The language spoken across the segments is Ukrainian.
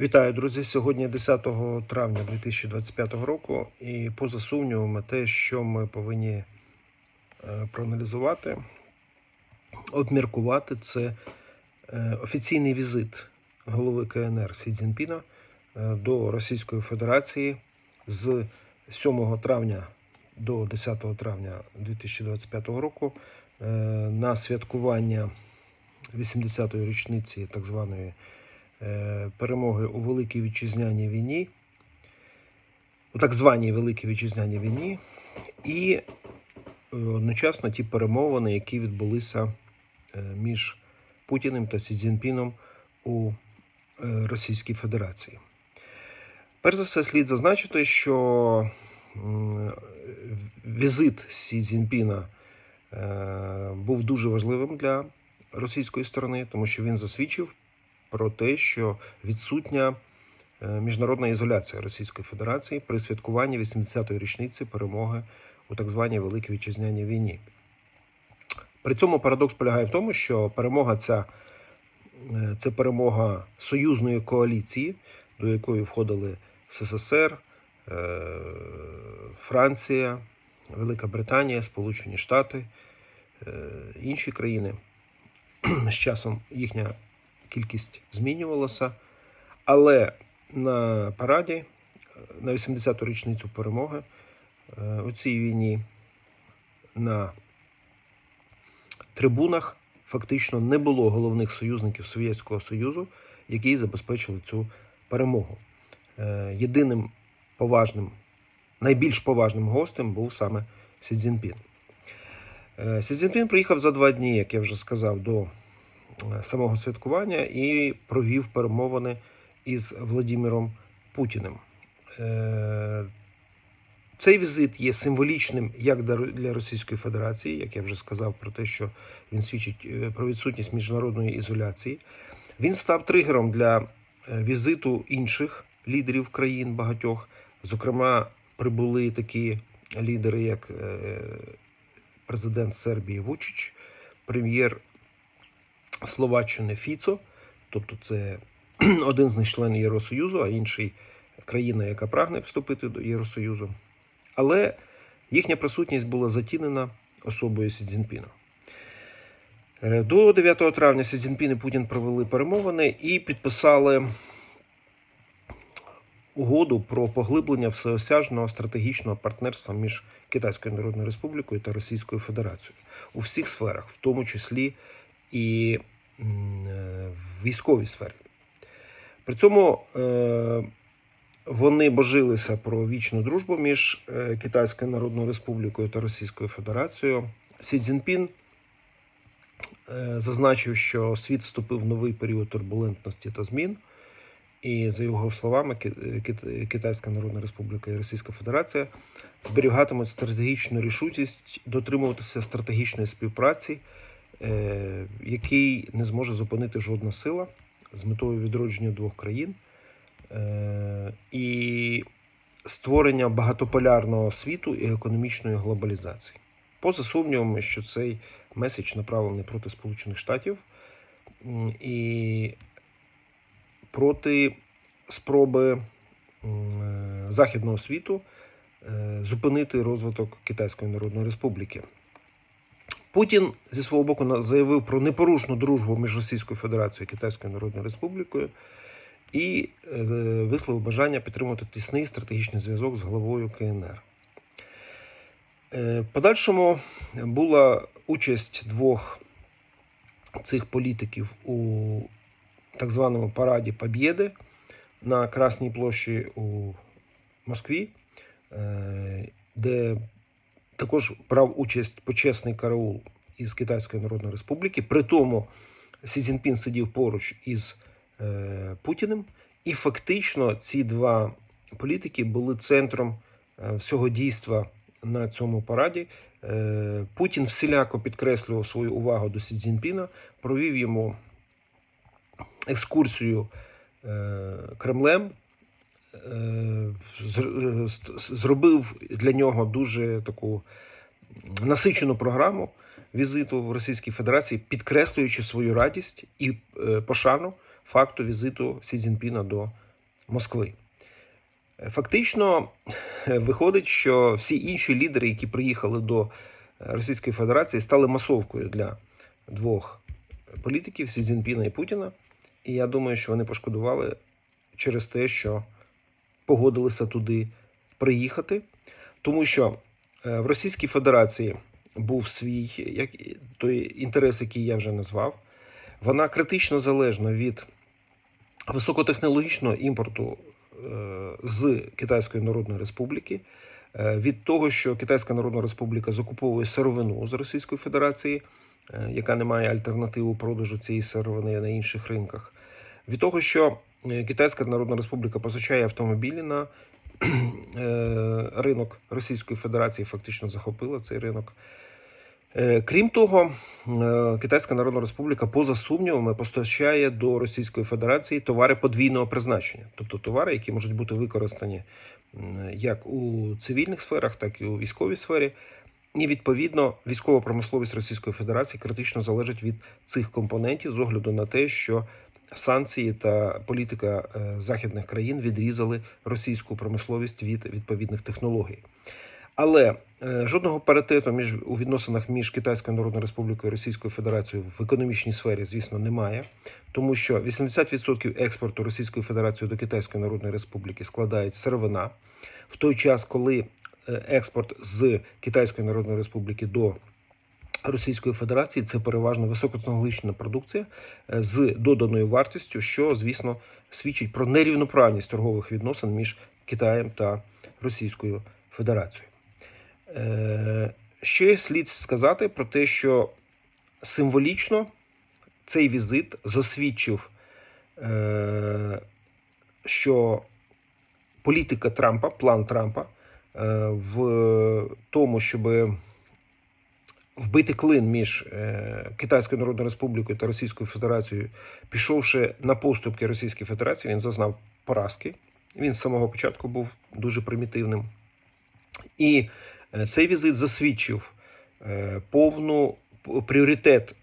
Вітаю, друзі! Сьогодні 10 травня 2025 року, і поза сумнівами, те, що ми повинні е, проаналізувати, обміркувати, це е, офіційний візит голови КНР Сі Цзіньпіна е, до Російської Федерації з 7 травня до 10 травня 2025 року на святкування 80-ї річниці так званої перемоги у Великій Вітчизняній війні, у так званій Великій Вітчизняній війні, і е, одночасно ті перемовини, які відбулися е, між Путіним та Сі Цзіньпіном у е, Російській Федерації. Перш за все, слід зазначити, що візит Сі Цзіньпіна е, був дуже важливим для російської сторони, тому що він засвідчив про те, що відсутня е, міжнародна ізоляція Російської Федерації при святкуванні 80-ї річниці перемоги у так званій Великій Вітчизняній війні. При цьому парадокс полягає в тому, що перемога ця е, це перемога союзної коаліції, до якої входили СССР, е, Франція, Велика Британія, Сполучені Штати, інші країни. З часом їхня кількість змінювалася, але на параді на 80-ту річницю перемоги е, у цій війні на трибунах фактично не було головних союзників Совєтського Союзу, які забезпечили цю перемогу. Е, Єдиним поважним, найбільш поважним гостем був саме Сі Цзіньпін. Е, Сі Цзіньпін приїхав за два дні, як я вже сказав, до самого святкування і провів перемовини із Владимиром Путіним. Е, Цей візит є символічним як для Російської Федерації, як я вже сказав, про те, що він свідчить е, про відсутність міжнародної ізоляції. Він став тригером для е, візиту інших лідерів країн багатьох. Зокрема, прибули такі лідери, як е, президент Сербії Вучич, прем'єр Словаччини Фіцо, тобто це один з них членів Євросоюзу, а інший країна, яка прагне вступити до Євросоюзу. Але їхня присутність була затінена особою Сі Цзіньпіна. Е, До 9 травня Сі Цзіньпін і Путін провели перемовини і підписали угоду про поглиблення всеосяжного стратегічного партнерства між Китайською Народною Республікою та Російською Федерацією у всіх сферах, в тому числі і в військовій сфері. При цьому е, вони божилися про вічну дружбу між е, Китайською Народною Республікою та Російською Федерацією. Сі Цзіньпін е, зазначив, що світ вступив в новий період турбулентності та змін. І за його словами, Китайська Народна Республіка і Російська Федерація зберігатимуть стратегічну рішучість дотримуватися стратегічної співпраці, е, який не зможе зупинити жодна сила з метою відродження двох країн е, і створення багатополярного світу і економічної глобалізації. Поза сумнівами, що цей меседж направлений проти Сполучених Штатів і проти спроби е, Західного світу е, зупинити розвиток Китайської Народної Республіки. Путін зі свого боку заявив про непорушну дружбу між Російською Федерацією і Китайською Народною Республікою і е, висловив бажання підтримувати тісний стратегічний зв'язок з главою КНР. Е, Подальшому була участь двох цих політиків у так званому параді Побєди на Красній площі у Москві, е, де також брав участь почесний караул із Китайської Народної Республіки. При тому Сі Цзіньпін сидів поруч із е, Путіним, і фактично ці два політики були центром е, всього дійства на цьому параді. Е, Путін всіляко підкреслював свою увагу до Сі Цзіньпіна, провів йому екскурсію е, Кремлем, зробив для нього дуже таку насичену програму візиту в Російській Федерації, підкреслюючи свою радість і е, пошану факту візиту Сі Цзіньпіна до Москви. Е, Фактично е, виходить, що всі інші лідери, які приїхали до Російської Федерації, стали масовкою для двох політиків Сі Цзіньпіна і Путіна. І я думаю, що вони пошкодували через те, що погодилися туди приїхати, тому що е, в Російській Федерації був свій як, той інтерес, який я вже назвав. Вона критично залежна від високотехнологічного імпорту е, з Китайської Народної Республіки, е, від того, що Китайська Народна Республіка закуповує сировину з Російської Федерації, яка не має альтернативу продажу цієї сировини на інших ринках, від того, що е, Китайська Народна Республіка постачає автомобілі на е, ринок Російської Федерації, фактично захопила цей ринок. Е, Крім того, Китайська Народна Республіка, поза сумнівами, постачає до Російської Федерації товари подвійного призначення, тобто товари, які можуть бути використані як у цивільних сферах, так і у військовій сфері. І відповідно військова промисловість Російської Федерації критично залежить від цих компонентів з огляду на те, що санкції та політика е, західних країн відрізали російську промисловість від відповідних технологій. Але е, жодного паритету між у відносинах між Китайською Народною Республікою і Російською Федерацією в економічній сфері, звісно, немає, тому що 80% експорту Російської Федерації до Китайської Народної Республіки складають сировина, в той час, коли е, експорт з Китайської Народної Республіки до Російської Федерації це переважно високотехнологічна продукція е, з доданою вартістю, що, звісно, свідчить про нерівноправність торгових відносин між Китаєм та Російською Федерацією. Е, Ще слід сказати про те, що символічно цей візит засвідчив, е, що політика Трампа, план Трампа в тому, щоб вбити клин між е, Китайською Народною Республікою та Російською Федерацією, пішовши на поступки Російської Федерації, він зазнав поразки. Він з самого початку був дуже примітивним. І е, цей візит засвідчив е, повну пріоритет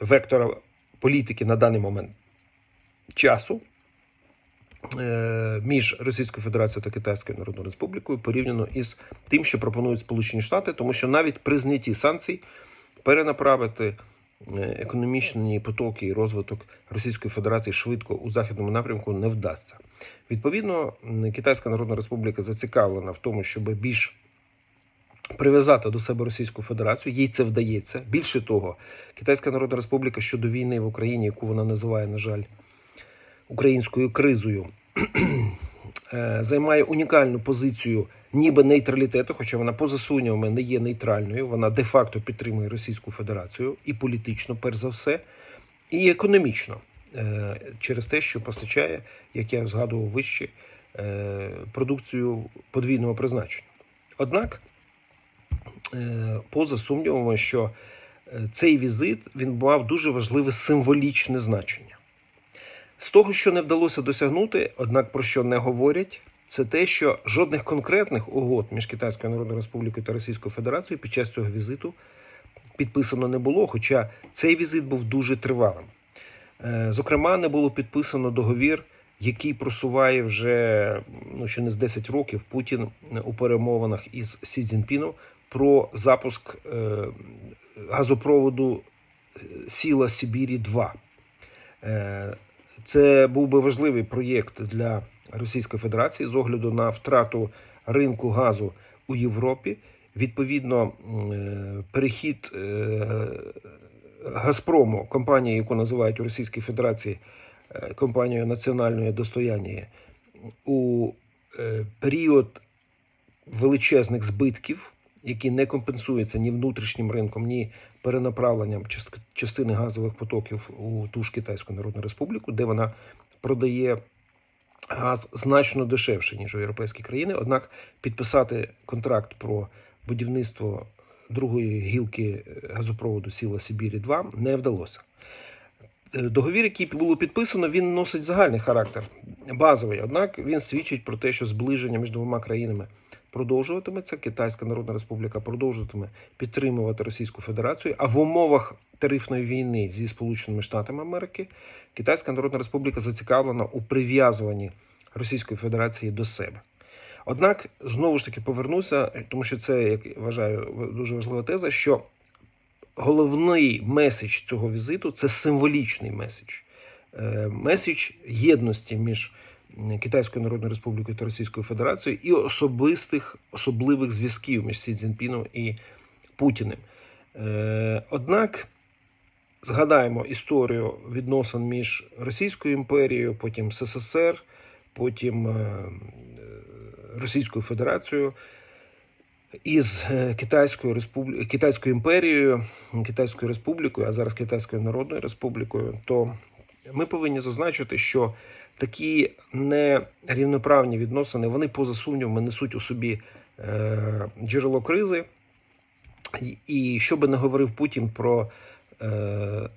вектора політики на даний момент часу між Російською Федерацією та Китайською Народною Республікою порівняно із тим, що пропонують Сполучені Штати, тому що навіть при знятті санкцій перенаправити е, економічні потоки і розвиток Російської Федерації швидко у західному напрямку не вдасться. Відповідно, Китайська Народна Республіка зацікавлена в тому, щоб більш прив'язати до себе Російську Федерацію. Їй це вдається. Більше того, Китайська Народна Республіка щодо війни в Україні, яку вона називає, на жаль, українською кризою, е, займає унікальну позицію ніби нейтралітету, хоча вона поза сумнівами не є нейтральною. Вона де-факто підтримує Російську Федерацію і політично, перш за все, і економічно е, через те, що постачає, як я згадував вище, е, продукцію подвійного призначення. Однак, поза сумнівами, що цей візит він мав дуже важливе символічне значення. З того, що не вдалося досягнути, однак про що не говорять, це те, що жодних конкретних угод між Китайською Народною Республікою та Російською Федерацією під час цього візиту підписано не було, хоча цей візит був дуже тривалим. Е, Зокрема, не було підписано договір, який просуває вже ну, ще не з 10 років Путін у перемовинах із Сі Цзіньпіном про запуск е, газопроводу е, Сіла Сибірі 2. Це був би важливий проєкт для Російської Федерації з огляду на втрату ринку газу у Європі. Відповідно, е, перехід е, Газпрому, компанії, яку називають у Російській Федерації е, компанією національної достояння, у період величезних збитків, які не компенсуються ні внутрішнім ринком, ні перенаправленням част- частини газових потоків у ту ж Китайську Народну Республіку, де вона продає газ значно дешевше, ніж у європейські країни. Однак підписати контракт про будівництво другої гілки газопроводу Сіла Сибірі 2 не вдалося. Договір, який було підписано, він носить загальний характер, базовий. Однак він свідчить про те, що зближення між двома країнами продовжуватиметься. Китайська Народна Республіка продовжуватиме підтримувати Російську Федерацію. А в умовах тарифної війни зі Сполученими Штатами Америки Китайська Народна Республіка зацікавлена у прив'язуванні Російської Федерації до себе. Однак знову ж таки повернуся, тому що це, як вважаю, дуже важлива теза, що головний меседж цього візиту це символічний меседж. Е, Меседж єдності між Китайською Народною Республікою та Російською Федерацією і особистих особливих зв'язків між Сі Цзіньпіном і Путіним. Е, Однак згадаємо історію відносин між Російською імперією, потім СССР, потім е, Російською Федерацією із е, Китайською Республі... Китайською імперією, Китайською Республікою, а зараз Китайською Народною Республікою, то ми повинні зазначити, що такі нерівноправні відносини вони поза сумнівами несуть у собі е, джерело кризи. І- що би не говорив Путін про е,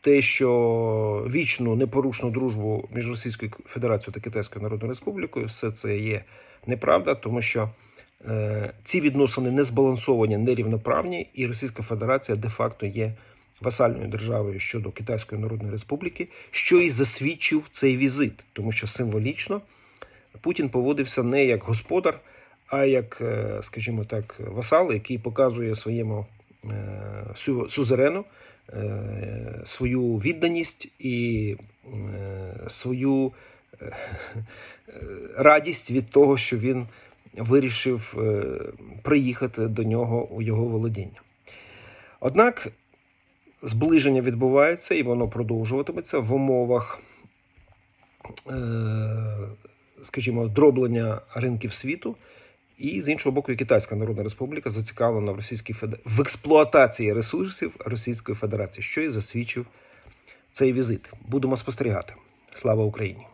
те, що вічну непорушну дружбу між Російською Федерацією та Китайською Народною Республікою, все це є неправда, тому що ці відносини не збалансовані, нерівноправні, і Російська Федерація де-факто є васальною державою щодо Китайської Народної Республіки, що і засвідчив цей візит, тому що символічно Путін поводився не як господар, а як, е, скажімо так, васал, який показує своєму е, е, свою відданість і е, свою е, радість від того, що він вирішив е, приїхати до нього у його володіння. Однак зближення відбувається і воно продовжуватиметься в умовах, е, скажімо, дроблення ринків світу. І з іншого боку, Китайська Народна Республіка зацікавлена в Російській Фед... в експлуатації ресурсів Російської Федерації, що і засвідчив цей візит. Будемо спостерігати. Слава Україні!